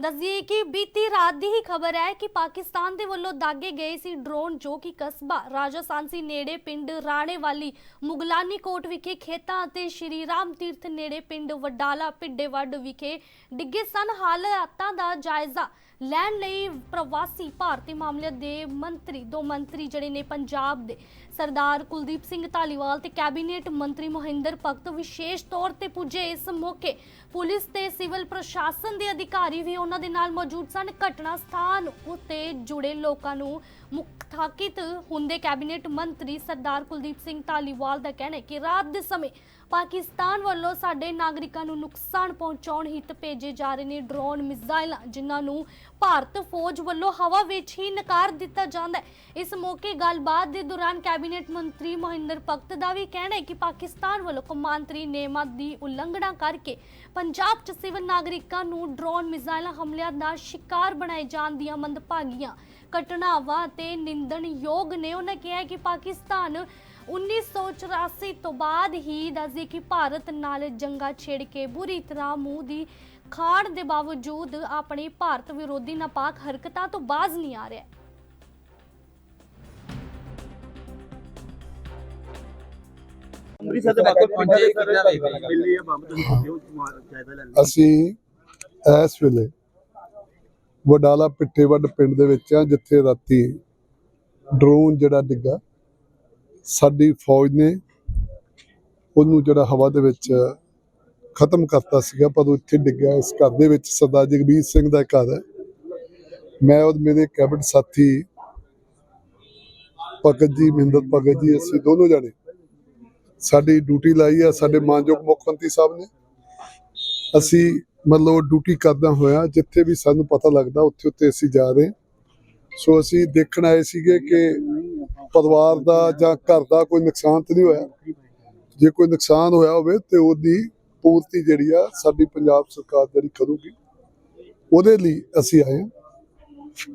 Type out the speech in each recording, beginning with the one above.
ਦੱਸਦੀਏ ਕਿ ਬੀਤੀ ਰਾਤ ਦੀ ਹੀ ਖਬਰ ਹੈ ਕਿ ਪਾਕਿਸਤਾਨ ਦੇ ਵੱਲੋਂ ਦਾਗੇ ਗਏ ਸੀ ਡਰੋਨ ਜੋ ਕਿ ਕਸਬਾ ਰਾਜਸਥਾਨਸੀ ਨੇੜੇ ਪਿੰਡ ਰਾਣੇਵਾਲੀ ਮੁਗਲਾਨੀ ਕੋਟ ਵਿਖੇ ਖੇਤਾਂ ਅਤੇ ਸ਼੍ਰੀ ਰਾਮ ਤੀਰਥ ਨੇੜੇ ਪਿੰਡ ਵਡਾਲਾ ਪਿੱਡੇਵੱਡ ਵਿਖੇ ਡਿੱਗੇ ਸਨ। ਹਾਲਾਤਾਂ ਦਾ ਜਾਇਜ਼ਾ ਲੈਣ ਲਈ ਪ੍ਰਵਾਸੀ ਭਾਰਤੀ ਮਾਮਲਿਆਂ ਦੇ ਮੰਤਰੀ, ਦੋ ਮੰਤਰੀ ਜਿਹੜੇ ਨੇ ਪੰਜਾਬ ਦੇ ਸਰਦਾਰ ਕੁਲਦੀਪ ਸਿੰਘ ਧਾਲੀਵਾਲ ਤੇ ਕੈਬਨਿਟ ਮੰਤਰੀ ਮੋਹਿੰਦਰ ਭਗਤ ਵਿਸ਼ੇਸ਼ ਤੌਰ ਤੇ ਪੁੱਜੇ ਇਸ ਮੌਕੇ। ਪੁਲਿਸ ਤੇ ਸਿਵਲ ਪ੍ਰਸ਼ਾਸਨ ਦੇ ਅਧਿਕਾਰੀ ਵੀ ਉਹਨਾਂ ਦੇ ਨਾਲ ਮੌਜੂਦ ਸਨ। ਘਟਨਾ ਸਥਾਨ ਉੱਤੇ ਜੁੜੇ ਲੋਕਾਂ ਨੂੰ ਮੁਖਤਾਕਿਤ ਹੁੰਦੇ ਕੈਬਨਿਟ ਮੰਤਰੀ ਸਰਦਾਰ ਕੁਲਦੀਪ ਸਿੰਘ ਧਾਲੀਵਾਲ ਦਾ ਕਹਿਣਾ ਹੈ ਕਿ ਰਾਤ ਦੇ ਸਮੇਂ ਪਾਕਿਸਤਾਨ ਵੱਲੋਂ ਸਾਡੇ ਨਾਗਰਿਕਾਂ ਨੂੰ ਨੁਕਸਾਨ ਪਹੁੰਚਾਉਣ ਹਿੱਤ ਭੇਜੇ ਜਾ ਰਹੇ ਨੇ ਡਰੋਨ ਮਿਜ਼ਾਈਲਾਂ, ਜਿਨ੍ਹਾਂ ਨੂੰ ਭਾਰਤ ਫੌਜ ਵੱਲੋਂ ਹਵਾ ਵਿੱਚ ਹੀ ਨਕਾਰ ਦਿੱਤਾ ਜਾਂਦਾ ਹੈ। ਇਸ ਮੌਕੇ ਗੱਲਬਾਤ ਦੇ ਦੌਰਾਨ ਕੈਬਨਿਟ ਮੰਤਰੀ ਮੋਹਿੰਦਰ ਭਗਤ ਦਾ ਵੀ ਕਹਿਣਾ ਹੈ ਕਿ ਪਾਕਿਸਤਾਨ ਵੱਲੋਂ ਕੌਮਾਂਤਰੀ ਨਿਯਮਾਂ ਦੀ ਉਲੰਘਣਾ ਕਰਕੇ ਪੰਜਾਬ 'ਚ ਸਿਵਲ ਨਾਗਰਿਕਾਂ ਨੂੰ ਡਰੋਨ ਮਿਜ਼ਾਈਲਾਂ ਹਮਲਿਆਂ ਦਾ ਸ਼ਿਕਾਰ ਬਣਾਏ ਜਾਣ ਦੀਆਂ ਮੰਦਭਾਗੀਆਂ ਘਟਨਾਵਾਂ ਤੇ ਨਿੰਦਣਯੋਗ ਨੇ ਉਹਨਾਂ ਕਿਹਾ ਕਿ ਪਾਕਿਸਤਾਨ 1984 ਤੋਂ ਬਾਅਦ ਹੀ ਦੱਸਦੇ ਕਿ ਭਾਰਤ ਨਾਲ ਜੰਗਾ ਛੇੜ ਕੇ ਬੁਰੀ ਤਰ੍ਹਾਂ ਮੂੰਹ ਦੀ ਖਾਣ ਦੇ ਬਾਵਜੂਦ ਆਪਣੀ ਭਾਰਤ ਵਿਰੋਧੀ ਨਾਪਾਕ ਹਰਕਤਾਂ ਤੋਂ ਬਾਜ਼ ਨਹੀਂ ਆ ਰਿਹਾ। ਅੰਮ੍ਰਿਤਸਰ ਦੇ ਬਾਕੀ ਦਿੱਲੀ ਬੰਬ ਜਾਇਦਾ ਲੈਣ। ਅਸੀਂ ਇਸ ਵੇਲੇ ਵਡਾਲਾ ਪਿੱਠੇਵੱਡ ਪਿੰਡ ਦੇ ਵਿੱਚ ਆ ਜਿੱਥੇ ਰਾਤੀ ਡਰੋਨ ਜਿਹੜਾ ਡਿੱਗਾ। ਸਾਡੀ ਫੌਜ ਨੇ ਉਹਨੂੰ ਜਿਹੜਾ ਹਵਾ ਦੇ ਵਿੱਚ ਖਤਮ ਕਰਤਾ ਸੀਗਾ, ਪਰ ਉਹ ਇੱਥੇ ਡਿੱਗਿਆ। ਇਸ ਘਰ ਦੇ ਵਿੱਚ ਸਰਦਾਰ ਜਗਬੀਰ ਸਿੰਘ ਦਾ ਘਰ ਹੈ। ਮੈਂ ਔਰ ਮੇਰੇ ਕੈਬਨਿਟ ਸਾਥੀ ਭਗਤ ਜੀ, ਮਹਿੰਦਰ ਭਗਤ ਜੀ, ਅਸੀਂ ਦੋਨੋਂ ਜਾਣੇ ਸਾਡੀ ਡਿਊਟੀ ਲਾਈ ਆ। ਸਾਡੇ ਮਾਨਯੋਗ ਮੁੱਖ ਮੰਤਰੀ ਸਾਹਿਬ ਨੇ। ਅਸੀਂ ਮਤਲਬ ਡਿਊਟੀ ਕਰਦਾ ਹੋਇਆ। ਜਿੱਥੇ ਵੀ ਸਾਨੂੰ ਪਤਾ ਲੱਗਦਾ, ਉੱਥੇ ਉੱਥੇ ਅਸੀਂ ਜਾ ਰਹੇ। ਸੋ ਅਸੀਂ ਦੇਖਣ ਆਏ ਸੀਗੇ ਕਿ ਪਰਿਵਾਰ ਦਾ ਜਾਂ ਘਰ ਦਾ ਕੋਈ ਨੁਕਸਾਨ ਤਾਂ ਨਹੀਂ ਹੋਇਆ। ਜੇ ਕੋਈ ਨੁਕਸਾਨ ਹੋਇਆ ਹੋਵੇ ਤੇ ਉਹਦੀ ਪੂਰਤੀ ਜਿਹੜੀ ਆ ਸਾਡੀ ਪੰਜਾਬ ਸਰਕਾਰ ਜਿਹੜੀ ਕਰੂਗੀ, ਉਹਦੇ ਲਈ ਅਸੀਂ ਆਏ ਹਾਂ।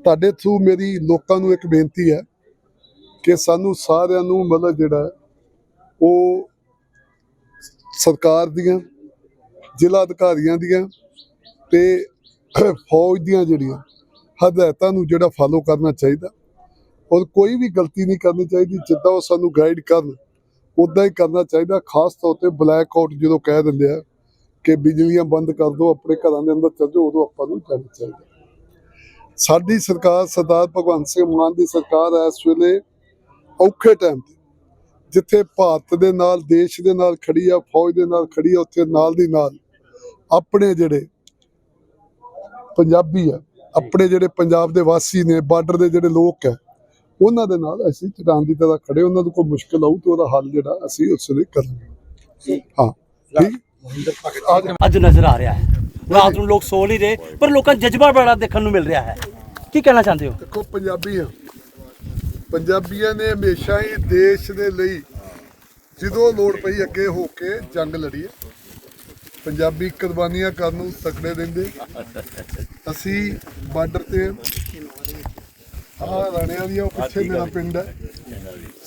ਤੁਹਾਡੇ ਥਰੂ ਮੇਰੀ ਲੋਕਾਂ ਨੂੰ ਇੱਕ ਬੇਨਤੀ ਹੈ ਕਿ ਸਾਨੂੰ ਸਾਰਿਆਂ ਨੂੰ ਮਤਲਬ ਜਿਹੜਾ ਉਹ ਸਰਕਾਰ ਦੀਆਂ, ਜ਼ਿਲ੍ਹਾ ਅਧਿਕਾਰੀਆਂ ਦੀਆਂ ਤੇ ਫੌਜ ਦੀਆਂ ਜਿਹੜੀਆਂ, ਹਦਾਇਤਾਂ ਨੂੰ ਜਿਹੜਾ ਫਾਲੋ ਕਰਨਾ ਚਾਹੀਦਾ। ਔਰ ਕੋਈ ਵੀ ਗਲਤੀ ਨਹੀਂ ਕਰਨੀ ਚਾਹੀਦੀ, ਜਿੱਦਾਂ ਉਹ ਸਾਨੂੰ ਗਾਈਡ ਕਰਨ। ਉਦਾਂ ਹੀ ਕਰਨਾ ਚਾਹੀਦਾ, ਖਾਸ ਤੌਰ ਤੇ ਬਲੈਕ ਆਊਟ ਜਦੋਂ ਕਹਿ ਦਿੰਦੇ ਆ ਕਿ ਬਿਜਲੀਆਂ ਬੰਦ ਕਰ ਦਿਓ, ਆਪਣੇ ਘਰਾਂ ਦੇ ਅੰਦਰ ਚੱਲ ਜਾਓ, ਉਦੋਂ ਆਪਾਂ ਨੂੰ ਜਾਣਾ ਚਾਹੀਦਾ। ਸਾਡੀ ਸਰਕਾਰ, ਸਰਦਾਰ ਭਗਵੰਤ ਸਿੰਘ ਮਾਨ ਦੀ ਸਰਕਾਰ ਹੈ ਇਸ ਵੇਲੇ ਔਖੇ ਟਾਈਮ ਤੇ, ਜਿੱਥੇ ਭਾਰਤ ਦੇ ਨਾਲ, ਦੇਸ਼ ਦੇ ਨਾਲ ਖੜੀ ਆ, ਫੌਜ ਦੇ ਨਾਲ ਖੜੀ ਆ, ਉੱਥੇ ਨਾਲ ਦੀ ਨਾਲ ਆਪਣੇ ਜਿਹੜੇ ਪੰਜਾਬੀ ਆ, ਆਪਣੇ ਜਿਹੜੇ ਪੰਜਾਬ ਦੇ ਵਾਸੀ ਨੇ, ਬਾਰਡਰ ਦੇ ਜਿਹੜੇ ਲੋਕ ਆ ਉਹਨਾਂ ਦੇ ਨਾਲ ਅਸੀਂ ਚਟਾਨ ਦੀ ਤਰ੍ਹਾਂ ਖੜੇ ਉਹਨਾਂ ਨੂੰ ਕੋਈ ਮੁਸ਼ਕਲ ਆਊ ਤੇ ਉਹਦਾ ਹੱਲ ਜਿਹੜਾ ਅਸੀਂ ਉਸ ਲਈ ਕਰਾਂਗੇ। ਹਾਂ ਠੀਕ? ਅੱਜ ਨਜ਼ਰ ਆ ਰਿਹਾ ਹੈ। ਰਾਤ ਨੂੰ ਲੋਕ ਸੋ ਨਹੀਂ ਰਹੇ ਪਰ ਲੋਕਾਂ ਜਜ਼ਬਾ ਬੜਾ ਦੇਖਣ ਨੂੰ ਮਿਲ ਰਿਹਾ ਹੈ। ਕੀ ਕਹਿਣਾ ਚਾਹੁੰਦੇ ਹੋ? ਦੇਖੋ ਪੰਜਾਬੀ ਆ ਪੰਜਾਬੀਆਂ ਨੇ ਹਮੇਸ਼ਾ ਹੀ ਦੇਸ਼ ਦੇ ਲਈ ਜਦੋਂ ਲੋੜ ਪਈ ਅੱਗੇ ਹੋ ਕੇ ਜੰਗ ਲੜੀ ਪੰਜਾਬੀ ਕੁਰਬਾਨੀਆਂ ਕਰਨ ਨੂੰ ਤਕੜੇ ਰਹਿੰਦੇ। ਅਸੀਂ ਬਾਰਡਰ ਤੇ ਆ ਰਾਣਿਆਂ ਦੀ ਉਹ ਪਿੱਛੇ ਮੇਰਾ ਪਿੰਡ ਹੈ।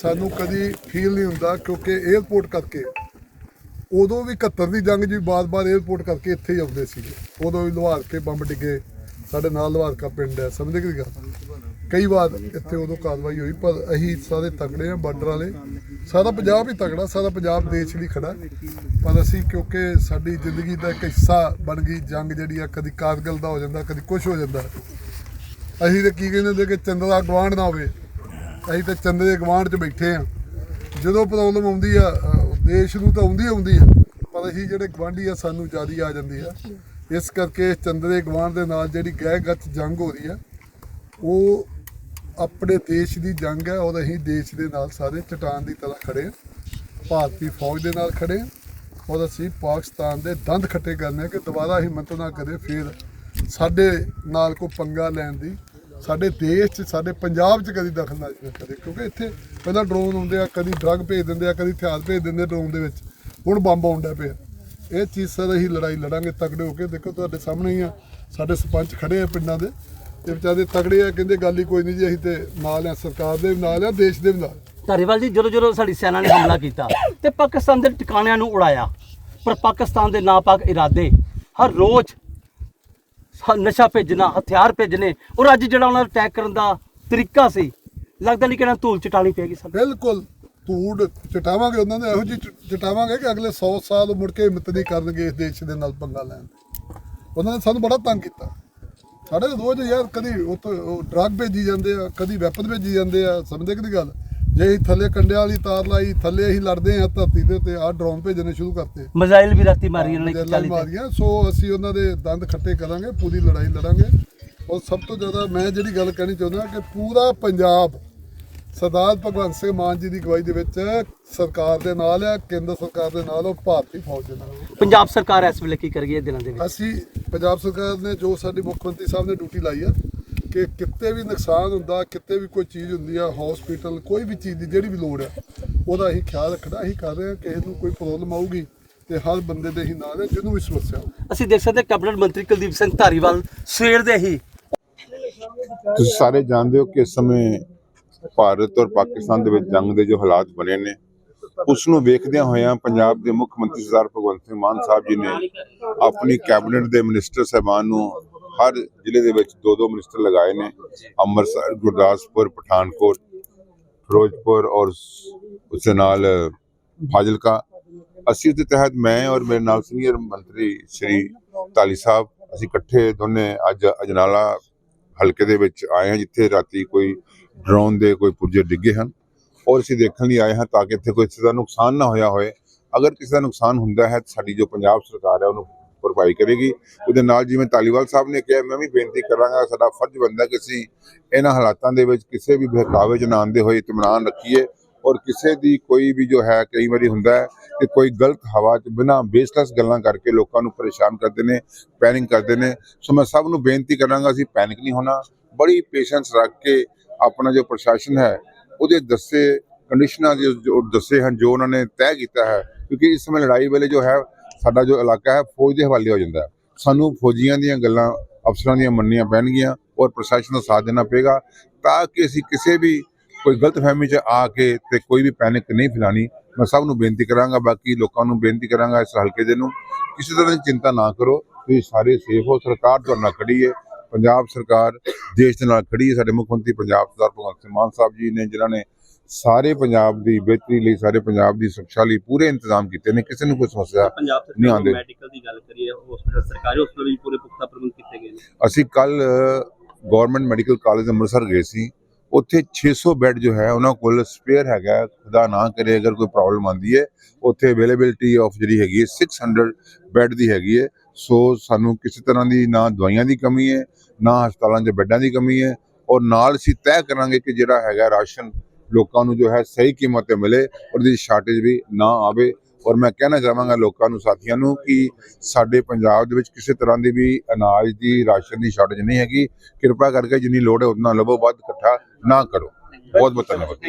ਸਾਨੂੰ ਕਦੀ ਫੀਲ ਨਹੀਂ ਹੁੰਦਾ ਕਿਉਂਕਿ 에어ਪੋਰਟ ਕਰਕੇ। ਉਦੋਂ ਵੀ 71 ਦੀ ਜੰਗ ਜੀ ਬਾਰ-ਬਾਰ 에어ਪੋਰਟ ਕਰਕੇ ਇੱਥੇ ਹੀ ਆਉਂਦੇ ਸੀ ਉਦੋਂ ਵੀ ਲੁਹਾਰ ਕੇ ਬੰਬ ਡਿੱਗੇ। ਸਾਡੇ ਨਾਲ ਲੁਹਾਰ ਕਾ ਪਿੰਡ ਹੈ ਸਮਝ ਗਏ ਗੱਲ? ਕਈ ਵਾਰ ਇੱਥੇ ਉਦੋਂ ਕਾਰਵਾਈ ਹੋਈ ਪਰ ਅਸੀਂ ਸਾਰੇ ਤਕੜੇ ਆ ਬਾਰਡਰ ਵਾਲੇ। ਸਾਰਾ ਪੰਜਾਬ ਹੀ ਤਕੜਾ ਸਾਰਾ ਪੰਜਾਬ ਦੇਸ਼ ਲਈ ਖੜਾ। ਪਰ ਅਸੀਂ ਕਿਉਂਕਿ ਸਾਡੀ ਜ਼ਿੰਦਗੀ ਦਾ ਇੱਕ ਹਿੱਸਾ ਬਣ ਗਈ ਜੰਗ ਜਿਹੜੀ ਆ ਕਦੀ ਕਾਰਗਲ ਦਾ ਹੋ ਜਾਂਦਾ ਕਦੀ ਕੁਝ ਹੋ ਜਾਂਦਾ। ਅਸੀਂ ਤੇ ਕੀ ਕਹਿੰਦੇ ਹੁੰਦੇ ਕਿ ਚੰਦ ਦਾ ਗਵਾਂਢ ਨਾ ਹੋਵੇ। ਅਸੀਂ ਤੇ ਚੰਦ ਦੇ ਗਵਾਂਢ 'ਚ ਬੈਠੇ ਆ। ਜਦੋਂ ਪ੍ਰੋਬਲਮ ਆਉਂਦੀ ਆ ਦੇਸ਼ ਨੂੰ ਤਾਂ ਆਉਂਦੀ ਆਉਂਦੀ ਆ, ਪਰ ਅਸੀਂ ਜਿਹੜੇ ਗਵਾਂਢੀ ਆ, ਸਾਨੂੰ ਜਿਆਦੀ ਆ ਜਾਂਦੀ ਆ। ਇਸ ਕਰਕੇ ਚੰਦ ਦੇ ਗਵਾਂਢ ਦੇ ਨਾਲ ਜਿਹੜੀ ਗਹਿ ਗੱਚ ਜੰਗ ਹੋ ਰਹੀ ਆ, ਉਹ ਆਪਣੇ ਦੇਸ਼ ਦੀ ਜੰਗ ਹੈ ਔਰ ਅਸੀਂ ਦੇਸ਼ ਦੇ ਨਾਲ ਸਾਰੇ ਚਟਾਨ ਦੀ ਤਰ੍ਹਾਂ ਖੜੇ ਹਾਂ ਭਾਰਤੀ ਫੌਜ ਦੇ ਨਾਲ ਖੜੇ ਹਾਂ ਔਰ ਅਸੀਂ ਪਾਕਿਸਤਾਨ ਦੇ ਦੰਦ ਖੱਟੇ ਕਰਨੇ ਆ ਕਿ ਦੁਬਾਰਾ ਹਿੰਮਤ ਨਾ ਕਰੇ ਫਿਰ ਸਾਡੇ ਨਾਲ ਕੋ ਪੰਗਾ ਲੈਣ ਦੀ ਸਾਡੇ ਦੇਸ਼ 'ਚ, ਸਾਡੇ ਪੰਜਾਬ 'ਚ ਕਦੀ ਦਖਲ ਨਾ ਕਰੇ, ਕਿਉਂਕਿ ਇੱਥੇ ਪਹਿਲਾਂ ਡਰੋਨ ਆਉਂਦੇ ਆ, ਕਦੀ ਡਰੱਗ ਭੇਜ ਦਿੰਦੇ ਆ, ਕਦੀ ਹਥਿਆਰ ਭੇਜ ਦਿੰਦੇ ਡਰੋਨ ਦੇ ਵਿੱਚ। ਹੁਣ ਬੰਬ ਆਉਂਦਾ ਪਿਆ। ਇਹ ਚੀਜ਼ ਸਰ, ਅਸੀਂ ਲੜਾਈ ਲੜਾਂਗੇ, ਤਕੜੇ ਹੋ ਕੇ। ਦੇਖੋ ਤੁਹਾਡੇ ਸਾਹਮਣੇ ਹੀ ਆ, ਸਾਡੇ ਸਰਪੰਚ ਖੜੇ ਆ ਪਿੰਡਾਂ ਦੇ। ਤੇ ਵਿਚਾਰੇ ਤਕੜੇ ਆ, ਕਹਿੰਦੇ ਗੱਲ ਹੀ ਕੋਈ ਨਹੀਂ ਜੀ, ਅਸੀਂ ਤੇ ਨਾਲ ਆ, ਸਰਕਾਰ ਦੇ ਨਾਲ ਆ, ਦੇਸ਼ ਦੇ ਵੀ ਨਾਲ। ਧਾਰੀਵਾਲ ਜੀ, ਜਦੋਂ ਜਦੋਂ ਸਾਡੀ ਸੈਨਾ ਨੇ ਹਮਲਾ ਕੀਤਾ ਤੇ ਪਾਕਿਸਤਾਨ ਦੇ ਟਿਕਾਣਿਆਂ ਨੂੰ ਉਡਾਇਆ, ਪਰ ਪਾਕਿਸਤਾਨ ਦੇ ਨਾਪਾਕ ਇਰਾਦੇ ਹਰ ਰੋਜ਼ ਹ- ਨਸ਼ਾ ਭੇਜਣਾ, ਹਥਿਆਰ ਭੇਜਣੇ, ਔਰ ਅੱਜ ਜਿਹੜਾ ਉਹਨਾਂ ਦਾ ਅਟੈਕ ਕਰਨ ਦਾ ਤਰੀਕਾ ਸੀ, ਲੱਗਦਾ ਨਹੀਂ ਕਿ ਇਹਨਾਂ ਨੂੰ ਧੂਲ ਚਟਾਣੀ ਪਏਗੀ ਸਾਨੂੰ। ਬਿਲਕੁਲ, ਧੂੜ ਚਟਾਵਾਂਗੇ ਉਹਨਾਂ ਨੂੰ, ਇਹੋ ਜਿਹੀ ਚ- ਚਟਾਵਾਂਗੇ ਕਿ ਅਗਲੇ 100 ਸਾਲ ਮੁੜ ਕੇ ਹਿੰਮਤ ਨਹੀਂ ਕਰਨਗੇ ਇਸ ਦੇਸ਼ ਦੇ ਨਾਲ ਪੰਗਾ ਲੈਣ। ਦੀ। ਉਹਨਾਂ ਨੇ ਸਾਨੂੰ ਬੜਾ ਤੰਗ ਕੀਤਾ। ਸਾਡੇ ਰੋਜ਼ ਯਾਰ ਕਦੀ ਉੱਥੇ, ਉਹ ਡਰੱਗ ਭੇਜੀ ਜਾਂਦੇ ਆ, ਕਦੀ ਵੈਪਨ ਭੇਜੀ ਜਾਂਦੇ ਆ, ਸਮਝਦੇ ਕਿ ਨਹੀਂ ਗੱਲ? ਜੇ ਅਸੀਂ ਥੱਲੇ ਕੰਡਿਆਂ ਵਾਲੀ ਤਾਰ ਲਾਈ ਥੱਲੇ ਅਸੀਂ ਲੜਦੇ ਆ ਧਰਤੀ ਦੇ ਤੇ ਆਹ ਡਰੋਨ ਭੇਜਣੇ ਸ਼ੁਰੂ ਕਰਤੇ। ਮਿਜ਼ਾਈਲ ਵੀ ਰਾਤੀ ਮਾਰੀ ਇਹਨਾਂ ਨੇ ਜੈਲਾਂ 40 ਤੇ। ਮਾਰੀਆਂ ਸੋ ਅਸੀਂ ਉਹਨਾਂ ਦੇ ਦੰਦ ਖੱਟੇ ਕਰਾਂਗੇ ਪੂਰੀ ਲੜਾਈ ਲੜਾਂਗੇ। ਔਰ ਸਭ ਤੋਂ ਜ਼ਿਆਦਾ ਮੈਂ ਜਿਹੜੀ ਗੱਲ ਕਹਿਣੀ ਚਾਹੁੰਦਾ ਕਿ ਪੂਰਾ ਪੰਜਾਬ ਸਰਦਾਰ ਭਗਵੰਤ ਸਿੰਘ ਮਾਨ ਜੀ ਦੀ ਅਗਵਾਈ ਦੇ ਵਿੱਚ ਸਰਕਾਰ ਦੇ ਨਾਲ ਹੈ ਕੇਂਦਰ ਸਰਕਾਰ ਦੇ ਨਾਲ ਉਹ ਭਾਰਤੀ ਫੌਜ ਦੇ ਨਾਲ ਹੈ। ਪੰਜਾਬ ਸਰਕਾਰ ਇਸ ਵੇਲੇ ਕੀ ਕਰ ਗਈ ਹੈ ਦਿਨਾਂ ਦੇ ਵਿੱਚ? ਅਸੀਂ ਪੰਜਾਬ ਸਰਕਾਰ ਨੇ ਜੋ ਸਾਡੀ ਮੁੱਖ ਮੰਤਰੀ ਸਾਹਿਬ ਨੇ ਡਿਊਟੀ ਲਾਈ ਆ ਕਿ ਕਿਤੇ ਵੀ ਨੁਕਸਾਨ ਹੁੰਦਾ ਕਿਤੇ ਵੀ ਕੋਈ ਚੀਜ਼ ਹੁੰਦੀ ਆ ਹਸਪੀਟਲ ਕੋਈ ਵੀ ਚੀਜ਼ ਦੀ ਜਿਹੜੀ ਵੀ ਲੋੜ ਆ ਉਹਦਾ ਅਸੀਂ ਖਿਆਲ ਰੱਖਣਾ ਅਸੀਂ ਕਰ ਰਹੇ ਹਾਂ ਕਿਸੇ ਨੂੰ ਕੋਈ ਪ੍ਰੋਬਲਮ ਆਊਗੀ ਤੇ ਹਰ ਬੰਦੇ ਦੇ ਹੀ ਨਾਲ ਹੈ ਜਿਹਨੂੰ ਵੀ ਸਮੱਸਿਆ ਹੋਵੇ ਅਸੀਂ ਦੇਖ ਸਕਦੇ ਹਾਂ ਕੈਬਨਿਟ ਮੰਤਰੀ ਕੁਲਦੀਪ ਸਿੰਘ ਧਾਰੀਵਾਲ ਸਵੇਰ ਦੇ ਹੀ ਤੁਸੀਂ ਸਾਰੇ ਜਾਣਦੇ ਹੋ ਕਿ ਇਸ ਸਮੇਂ ਭਾਰਤ ਔਰ ਪਾਕਿਸਤਾਨ ਦੇ ਵਿੱਚ ਜੰਗ ਦੇ ਜੋ ਹਾਲਾਤ ਬਣੇ ਨੇ ਉਸ ਨੂੰ ਵੇਖਦਿਆਂ ਹੋਇਆਂ ਪੰਜਾਬ ਦੇ ਮੁੱਖ ਮੰਤਰੀ ਸਰਦਾਰ ਭਗਵੰਤ ਸਿੰਘ ਮਾਨ ਸਾਹਿਬ ਜੀ ਨੇ ਆਪਣੀ ਕੈਬਨਿਟ ਦੇ ਮਿਨਿਸਟਰ ਸਾਹਿਬਾਨ ਨੂੰ ਹਰ ਜ਼ਿਲ੍ਹੇ ਦੇ ਵਿੱਚ ਦੋ ਦੋ ਮਿਨਿਸਟਰ ਲਗਾਏ ਨੇ, ਅੰਮ੍ਰਿਤਸਰ, ਗੁਰਦਾਸਪੁਰ, ਪਠਾਨਕੋਟ, ਫਿਰੋਜ਼ਪੁਰ ਔਰ ਉਸ ਨਾਲ ਫਾਜ਼ਿਲਕਾ। ਅਸੀਂ ਉਸ ਦੇ ਤਹਿਤ ਮੈਂ ਔਰ ਮੇਰੇ ਨਾਲ ਸੀਨੀਅਰ ਮੰਤਰੀ ਸ਼੍ਰੀ ਤਾਲੀ ਸਾਹਿਬ, ਅਸੀਂ ਇਕੱਠੇ ਦੋਨੇ ਅੱਜ ਅਜਨਾਲਾ ਹਲਕੇ ਦੇ ਵਿੱਚ ਆਏ ਹਾਂ, ਜਿੱਥੇ ਰਾਤੀ ਕੋਈ ਡਰੋਨ ਦੇ ਕੋਈ ਪੁਰਜੇ ਡਿੱਗੇ ਹਨ ਔਰ ਅਸੀਂ ਦੇਖਣ ਲਈ ਆਏ ਹਾਂ ਤਾਂ ਕਿ ਇੱਥੇ ਕੋਈ ਕਿਸੇ ਦਾ ਨੁਕਸਾਨ ਨਾ ਹੋਇਆ ਹੋਵੇ ਅਗਰ ਕਿਸੇ ਦਾ ਨੁਕਸਾਨ ਹੁੰਦਾ ਹੈ ਤਾਂ ਸਾਡੀ ਜੋ ਪੰਜਾਬ ਸਰਕਾਰ ਹੈ, ਉਹਨੂੰ ਭਰਪਾਈ ਕਰੇਗੀ। ਉਹਦੇ ਨਾਲ ਜਿਵੇਂ ਤਾਲੀਵਾਲ ਸਾਹਿਬ ਨੇ ਕਿਹਾ, ਮੈਂ ਵੀ ਬੇਨਤੀ ਕਰਾਂਗਾ, ਸਾਡਾ ਫਰਜ਼ ਬਣਦਾ ਕਿ ਅਸੀਂ ਇਹਨਾਂ ਹਾਲਾਤਾਂ ਦੇ ਵਿੱਚ ਕਿਸੇ ਵੀ ਬਹਿਕਾਵੇ 'ਚ ਨਾ ਆਉਂਦੇ ਹੋਏ ਇਤਮਾਨਾਨ ਰੱਖੀਏ ਔਰ ਕਿਸੇ ਦੀ ਕੋਈ ਵੀ ਜੋ ਹੈ, ਕਈ ਵਾਰੀ ਹੁੰਦਾ ਹੈ ਕਿ ਕੋਈ ਗਲਤ ਹਵਾ 'ਚ ਬਿਨਾਂ ਬੇਸਲੈਸ ਗੱਲਾਂ ਕਰਕੇ ਲੋਕਾਂ ਨੂੰ ਪਰੇਸ਼ਾਨ ਕਰਦੇ ਨੇ ਪੈਨਿਕ ਕਰਦੇ ਨੇ। ਸੋ ਮੈਂ ਸਭ ਨੂੰ ਬੇਨਤੀ ਕਰਾਂਗਾ, ਅਸੀਂ ਪੈਨਿਕ ਨਹੀਂ ਹੋਣਾ। ਬੜੀ ਪੇਸ਼ੈਂਸ ਰੱਖ ਕੇ ਆਪਣਾ ਜੋ ਪ੍ਰਸ਼ਾਸਨ ਹੈ, ਉਹਦੇ ਦੱਸੇ ਕੰਡੀਸ਼ਨਾਂ ਜੋ ਜੋ ਦੱਸੇ ਹਨ, ਜੋ ਉਹਨਾਂ ਨੇ ਤੈਅ ਕੀਤਾ ਹੈ, ਕਿਉਂਕਿ ਇਸ ਸਮੇਂ ਲੜਾਈ ਵੇਲੇ ਜੋ ਹੈ ਸਾਡਾ ਜੋ ਇਲਾਕਾ ਹੈ, ਫੌਜ ਦੇ ਹਵਾਲੇ ਹੋ ਜਾਂਦਾ ਸਾਨੂੰ ਫੌਜੀਆਂ ਦੀਆਂ ਗੱਲਾਂ ਅਫਸਰਾਂ ਦੀਆਂ ਮੰਨਣੀਆਂ ਪੈਣਗੀਆਂ ਔਰ ਪ੍ਰਸ਼ਾਸਨ ਦਾ ਸਾਥ ਦੇਣਾ ਪਏਗਾ ਤਾਂ ਕਿ ਅਸੀਂ ਕਿਸੇ ਵੀ ਕੋਈ ਗਲਤਫਹਿਮੀ 'ਚ ਆ ਕੇ ਤੇ ਕੋਈ ਵੀ ਪੈਨਿਕ ਨਹੀਂ ਫੈਲਾਣੀ ਮੈਂ ਸਭ ਨੂੰ ਬੇਨਤੀ ਕਰਾਂਗਾ, ਬਾਕੀ ਲੋਕਾਂ ਨੂੰ ਬੇਨਤੀ ਕਰਾਂਗਾ ਇਸ ਹਲਕੇ ਦੇ ਨੂੰ, ਕਿਸੇ ਤਰ੍ਹਾਂ ਦੀ ਚਿੰਤਾ ਨਾ ਕਰੋ। ਤੁਸੀਂ ਸਾਰੇ ਸੇਫ ਹੋ, ਸਰਕਾਰ ਤੁਹਾਡੇ ਨਾਲ ਖੜੀ ਹੈ। ਪੰਜਾਬ ਸਰਕਾਰ ਦੇਸ਼ ਦੇ ਨਾਲ ਖੜੀ ਹੈ। ਸਾਡੇ ਮੁੱਖ ਮੰਤਰੀ ਪੰਜਾਬ ਸਰਦਾਰ ਭਗਵੰਤ ਸਿੰਘ ਮਾਨ ਸਾਹਿਬ ਜੀ ਨੇ, ਜਿਨ੍ਹਾਂ ਨੇ ਸਾਰੇ ਪੰਜਾਬ ਦੀ ਬਿਹਤਰੀ ਲਈ ਸਾਰੇ ਪੰਜਾਬ ਦੀ ਸੁਰੱਖਿਆ ਲਈ ਪੂਰੇ ਇੰਤਜ਼ਾਮ ਕੀਤੇ ਨੇ ਕਿਸੇ ਨੂੰ ਕੋਈ ਸਮੱਸਿਆ ਨਹੀਂ ਆਉਂਦੇ। ਦੀ ਮੈਡੀਕਲ ਦੀ ਗੱਲ ਕਰੀਏ ਹਸਪੀਟਲ ਸਰਕਾਰੀ ਹਸਪੀਟਲ ਵੀ ਪੂਰੇ ਪੁਖਤਾ ਪ੍ਰਬੰਧ ਕੀਤੇ ਗਏ ਨੇ ਅਸੀਂ ਕੱਲ ਗਵਰਨਮੈਂਟ ਮੈਡੀਕਲ ਕਾਲਜ ਅੰਮ੍ਰਿਤਸਰ ਗਏ ਸੀ ਉੱਥੇ 600 ਬੈੱਡ ਜੋ ਹੈ ਉਹਨਾਂ ਕੋਲ ਸਪੇਅਰ ਹੈਗਾ। ਖੁਦਾ ਨਾ ਕਰੇ ਅਗਰ ਕੋਈ ਪ੍ਰੋਬਲਮ ਆਂਦੀ ਹੈ ਉੱਥੇ ਅਵੇਲੇਬਿਲਟੀ ਆਫ ਜਿਹੜੀ ਹੈਗੀ ਹੈ 600 ਬੈੱਡ ਦੀ ਹੈਗੀ ਹੈ ਸੋ ਸਾਨੂੰ ਕਿਸੇ ਤਰ੍ਹਾਂ ਦੀ ਨਾ ਦਵਾਈਆਂ ਦੀ ਕਮੀ ਹੈ ਨਾ ਹਸਪਤਾਲਾਂ 'ਚ ਬੈੱਡਾਂ ਦੀ ਕਮੀ ਹੈ ਔਰ ਨਾਲ ਅਸੀਂ ਤੈਅ ਕਰਾਂਗੇ ਕਿ ਜਿਹੜਾ ਹੈਗਾ ਰਾਸ਼ਨ ਲੋਕਾਂ ਨੂੰ ਜੋ ਹੈ ਸਹੀ ਕੀਮਤ ਤੇ ਮਿਲੇ ਔਰ ਦੀ ਸ਼ਾਰਟੇਜ ਵੀ ਨਾ ਆਵੇ। ਔਰ ਮੈਂ ਕਹਿਣਾ ਚਾਹਾਂਗਾ ਲੋਕਾਂ ਨੂੰ, ਸਾਥੀਆਂ ਨੂੰ ਕਿ ਸਾਡੇ ਪੰਜਾਬ ਦੇ ਵਿੱਚ ਕਿਸੇ ਤਰ੍ਹਾਂ ਦੀ ਵੀ ਅਨਾਜ ਦੀ, ਰਾਸ਼ਨ ਦੀ ਸ਼ਾਰਟੇਜ ਨਹੀਂ ਹੈਗੀ। ਕਿਰਪਾ ਕਰਕੇ ਜਿੰਨੀ ਲੋੜ ਹੈ, ਉਤਨਾ ਲਵੋ, ਵੱਧ ਇਕੱਠਾ ਨਾ ਕਰੋ। ਬਹੁਤ ਬਹੁਤ ਧੰਨਵਾਦ।